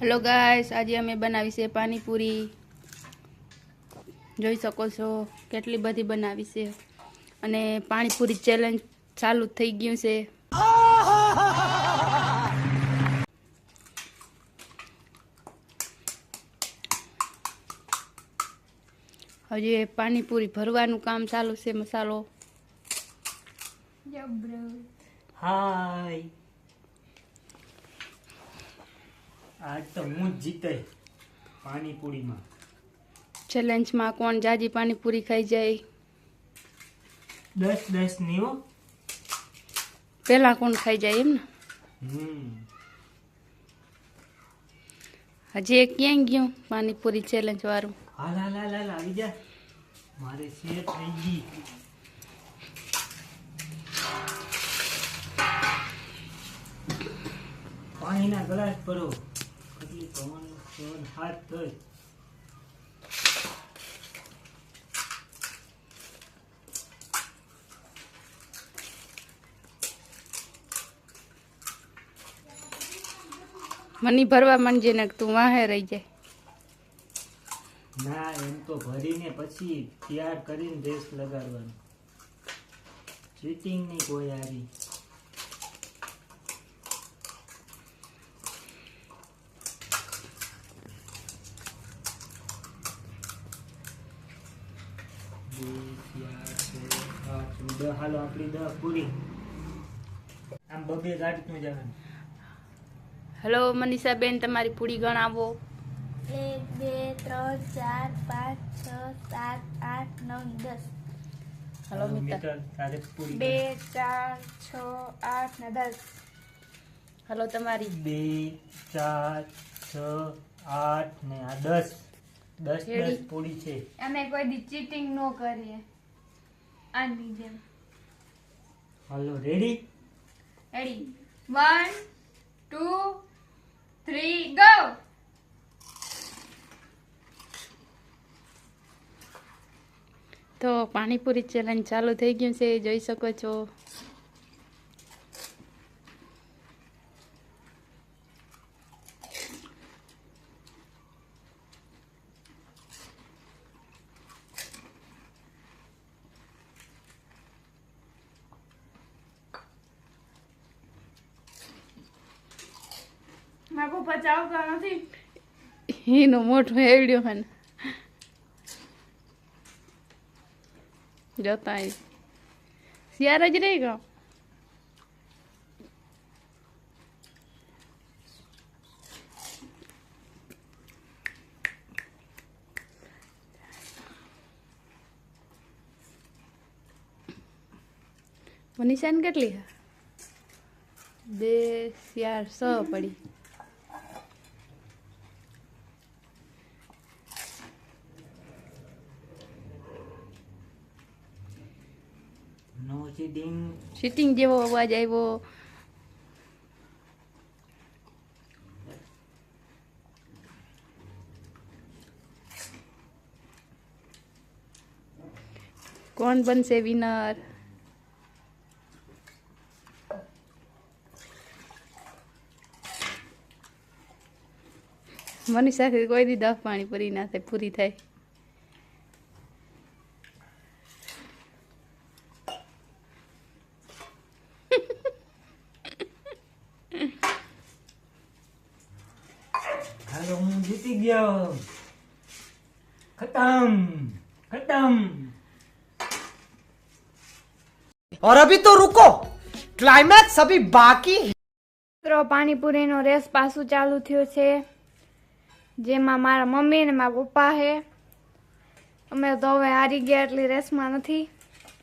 Hello guys આજે અમે બનાવી છે પાણીપુરી. જોઈ શકો છો કેટલી બધી બનાવી છે. અને પાણીપુરી ચેલેન્જ ચાલુ થઈ ગયું છે. હજી પાણીપુરી ભરવાનું કામ ચાલુ છે મસાલો. હાય આજ તો હું જ જીતે પાણીપુરીમાં. ચેલેન્જમાં કોણ જાજી પાણીપુરી ખાઈ જાય? દસ દસની હો. પહેલા કોણ ખાઈ જાય એમ ને? હજી એક ક્યાં ગયું પાણીપુરી ચેલેન્જ વાળું? હાલ હાલ હાલ હાલ આવી જા. મારે શેર થઈ ગઈ. પાણીના ગ્લાસ ભરો. કેટલી પવન પવન હાથ થઈ મની ભરવા માંડજે ને તું વાહે રહી જાય. ના એમ તો ભરીને પછી તૈયાર કરીને રેસ લગાડવાનું. ચીટિંગ નહીં કોઈ હારી. હાલો આપણી દસ પૂરી. આમ બબે ગાડીનું જવાનું. હેલો મનીષા બેન તમારી પૂરી ગણાવો. એક બે ત્રણ ચાર પાંચ છ સાત આઠ નવ દસ. હલો મિત્ર. બે ચાર છ આઠ ને દસ. હલો તમારી. બે ચાર છ આઠ ને આ દસ. દસ દસ પૂરી છે. અમે કોઈ દી ચીટિંગ ન કરીએ. આની જેમ. હાલો ready ready one two three go તો પાણીપુરી ચેલેન્જ ચાલુ થઈ ગયું છે જોઈ શકો છો મારા પપ્પા ચાવતા નથી એનો મોટો એવડ્યો હે જતા આવીશ. જ રહી ગયો મનીષાને કેટલી? બે શિયાળ સ પડી નો ચીટિંગ સિટિંગ જેવો અવાજ આવ્યો કોણ બનશે વિનર મનીષા કોઈ દી દફ પાણી પૂરી ના થાય, પૂરી થાય હાલો હું જીતી ગયો ખતમ ખતમ और अभी तो रुको क्लाइमैक्स अभी बाकी है મિત્રો પાણીપુરીનો રેસ પાછું ચાલુ થયું છે જેમાં મારા મમ્મી ને મારા પપ્પા છે અમે તો હવે હારી ગયા એટલી રેસમાં નથી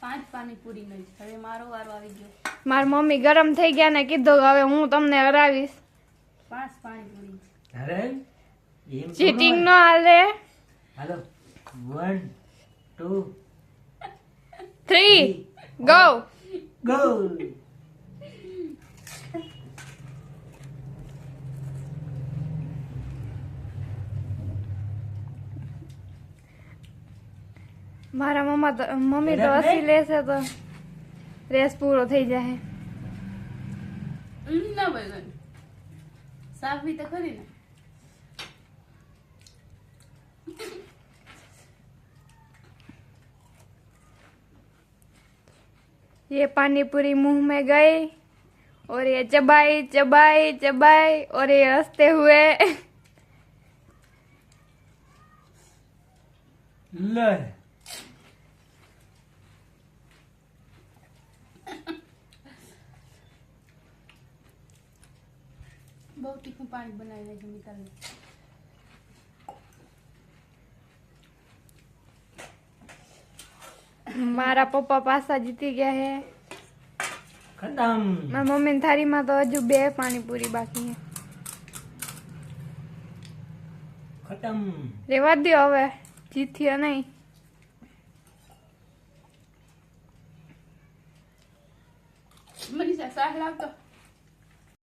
પાંચ પાણીપુરી નહીં હવે મારો વારો આવી ગયો મારી મમ્મી ગરમ થઈ ગયા ને કીધું કે હવે હું તમને હરાવીશ પાંચ પાણીપુરી અરે એમ તો ચીટિંગ ન ન હાલે હાલો one two three go go મારા મમ્મા તો મમ્મી તો બરાબર. હસી લેશે તો રેસ પૂરો થઈ જાય ના ભાઈ સાફ બી તો ખરી ને ये पानी पूरी मुँह में गई और ये चबाई चबाई चबाई और ये हँसते हुए। ले बहुत पानी बनाया निकालने મારા પપ્પા પાસા જીતી ગયા હે. ખતમ. મારા મમ્મીની થાળીમાં તો હજુ બે પાણીપુરી બાકી હે. ખતમ. રેવા દે હવે જીત્યો નહીં. મનીષા શાક લાવતો.